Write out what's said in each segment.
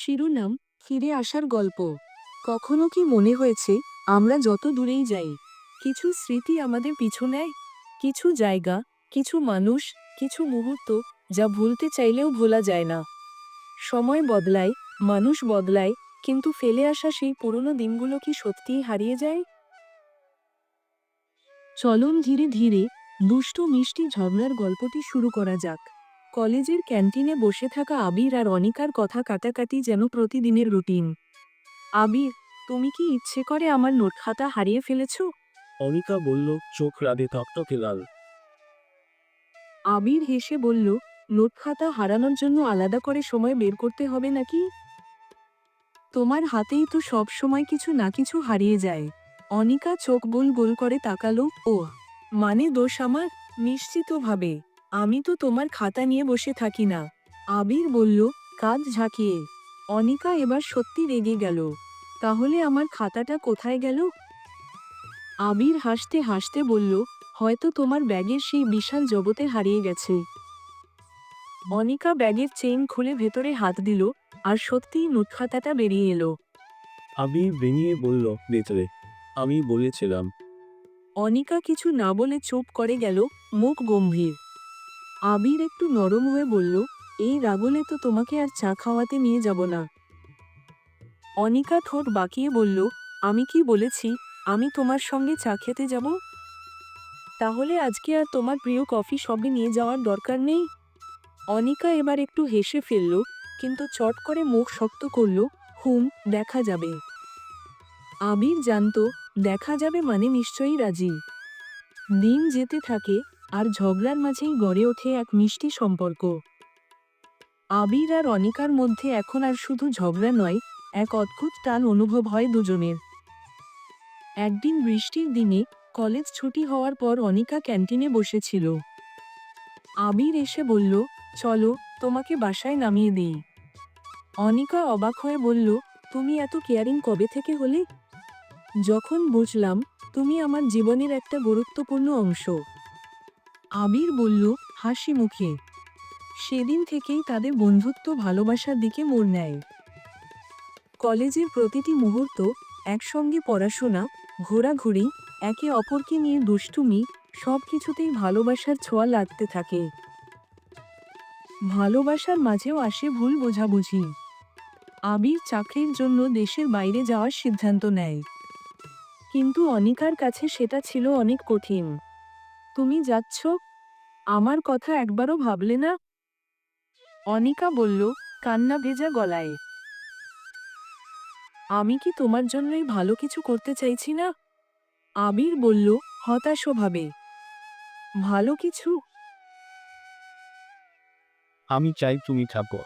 শিরোনাম, ফিরে আসার গল্প। কখনো কি মনে হয়েছে, আমরা যত দূরেই যাই, কিছু স্মৃতি আমাদের পিছু নেয়? কিছু জায়গা, কিছু মানুষ, কিছু মুহূর্ত যা ভুলতে চাইলেও ভোলা যায় না। সময় বদলায়, মানুষ বদলায়, কিন্তু ফেলে আসা সেই পুরনো দিনগুলো কি সত্যিই হারিয়ে যায়? চলন ধীরে ধীরে দুষ্টু মিষ্টি ঝগড়ার গল্পটি শুরু করা যাক। কলেজের ক্যান্টিনে বসে থাকা আবির আর অনিকার কথা কাটাকাটি যেন প্রতিদিনের রুটিন। আবির তুমি কি ইচ্ছে করে আমার নোট খাতা হারিয়ে ফেলেছ? অনিকা বলল চোখ রাধে টকটকে লাল। আবির হেসে বলল নোট খাতা হারানোর জন্য আলাদা করে সময় বের করতে হবে নাকি? তোমার হাতেই তো সব সময় কিছু না কিছু হারিয়ে যায়। অনিকা চোখ গোল গোল করে তাকালো ও মানে দোষ আমার? নিশ্চিতভাবে। আমি তো তোমার খাতা নিয়ে বসে থাকি না। আবির বলল কাঁধ ঝাঁকিয়ে। অনিকা এবার সত্যি রেগে গেল। তাহলে আমার খাতাটা কোথায় গেল? আবির হাসতে হাসতে বলল হয়তো তোমার ব্যাগের সেই বিশাল জগতে হারিয়ে গেছে। অনিকা ব্যাগের চেইন খুলে ভেতরে হাত দিল আর সত্যিই নোটখাতাটা বেরিয়ে এলো। আবির বেরিয়ে বলল ভেতরে। আমি বলেছিলাম। অনিকা কিছু না বলে চুপ করে গেল মুখ গম্ভীর। আবির একটু নরম হয়ে বলল, এই রাগলে তো তোমাকে আর চা খাওয়াতে নিয়ে যাব না। অনিকা ঠোঁট বাঁকিয়ে বলল, আমি কি বলেছি? আমি তোমার সঙ্গে চা খেতে যাব? তাহলে আজকে আর তোমার প্রিয় কফি সবে নিয়ে যাওয়ার দরকার নেই? অনিকা এবার একটু হেসে ফেলল, কিন্তু চট করে মুখ শক্ত করল, হুম, দেখা যাবে। আবির জানতো, দেখা যাবে মানে নিশ্চয়ই রাজি। দিন যেতে থাকে আর ঝগড়ার মাঝেই গড়ে ওঠে এক মিষ্টি সম্পর্ক। আবির আর অনিকার মধ্যে এখন আর শুধু ঝগড়া নয়, এক অদ্ভুত টান অনুভব হয় দুজনের। একদিন বৃষ্টির দিনে কলেজ ছুটি হওয়ার পর অনিকা ক্যান্টিনে বসেছিল। আবির এসে বলল, চলো, তোমাকে বাসায় নামিয়ে দিই। অনিকা অবাক হয়ে বলল, তুমি এত কেয়ারিং কবে থেকে হলে? যখন বুঝলাম, তুমি আমার জীবনের একটা গুরুত্বপূর্ণ অংশ। আবির বলল, হাসি মুখে। সেদিন থেকেই তাদের বন্ধুত্ব ভালোবাসার দিকে মোড় নেয়। কলেজের প্রতিটি মুহূর্ত, একসঙ্গে পড়াশোনা, ঘোরাঘুরি, একে অপরকে নিয়ে দুষ্টুমি সব কিছুতেই ভালোবাসার ছোঁয়া লাগতে থাকে। ভালোবাসার মাঝেও আসে ভুল বোঝাবুঝি। আবির চাকরির জন্য দেশের বাইরে যাওয়ার সিদ্ধান্ত নেয়। কিন্তু অনিকার কাছে সেটা ছিল অনেক কঠিন। তুমি যাচ্ছ? আমার কথা একবারও ভাবলে না? অনিকা বলল কান্না ভেজা গলায়। আমি কি তোমার জন্যই ভালো কিছু করতে চাইছি না? আবির বলল হতাশভাবে ভালো কিছু? আমি চাই তুমি থাকো।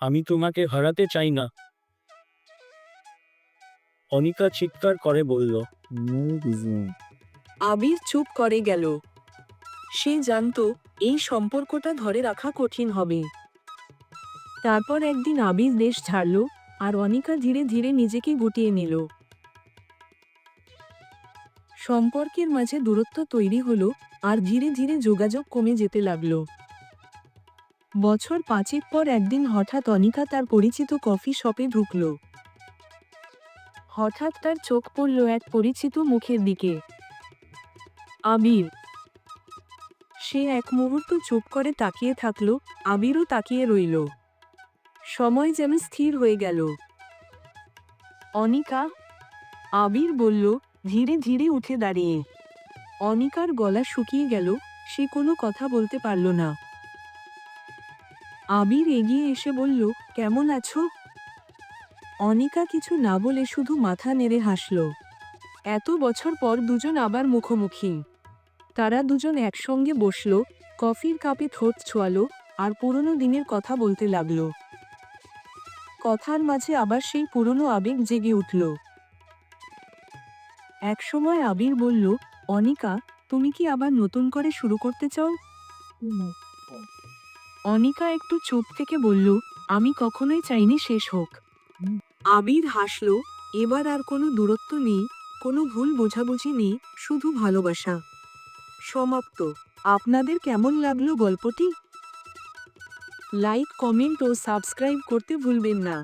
আমি তোমাকে হারাতে চাই না। অনিকা চিৎকার করে বলল আবির চুপ করে গেল। সে জানতো এই সম্পর্কটা ধরে রাখা কঠিন হবে। তারপর একদিন আবির দেশ ছাড়ল আর অনিকা ধীরে ধীরে নিজেকে গুটিয়ে নিল। সম্পর্কের মাঝে দূরত্ব তৈরি হলো আর ধীরে ধীরে যোগাযোগ কমে যেতে লাগল। বছর পাঁচেক পর একদিন হঠাৎ অনিকা তার পরিচিত কফি শপে ঢুকল। হঠাৎ তার চোখ পড়ল এক পরিচিত মুখের দিকে। আবির সে এক মুহূর্ত চুপ করে তাকিয়ে থাকল আবিরও তাকিয়ে রইল। সময় যেন স্থির হয়ে গেল। অনিকা আবির বলল, ধীরে ধীরে উঠে দাঁড়িয়ে। অনিকার গলা শুকিয়ে গেল, সে কোনো কথা বলতে পারল না। আবির এগিয়ে এসে বলল, কেমন আছো? অনিকা কিছু না বলে শুধু মাথা নেড়ে হাসল। এত বছর পর দুজন আবার মুখোমুখি। তারা দুজন একসঙ্গে বসল, কফির কাপে ঠোঁট ছোয়ালো আর পুরনো দিনের কথা বলতে লাগল। কথার মাঝে আবার সেই পুরনো আবেগ জেগে উঠল। একসময় আবির বলল, অনিকা, তুমি কি আবার নতুন করে শুরু করতে চাও? অনিকা একটু চুপ থেকে বলল, আমি কখনোই চাইনি শেষ হোক। আবির হাসল, এবার আর কোনো দূরত্ব নেই, কোনো ভুল বোঝাবুঝি নেই, শুধু ভালোবাসা। সমাপ্ত। আপনাদের কেমন লাগল গল্পটি? লাইক কমেন্ট ও সাবস্ক্রাইব করতে ভুলবেন না।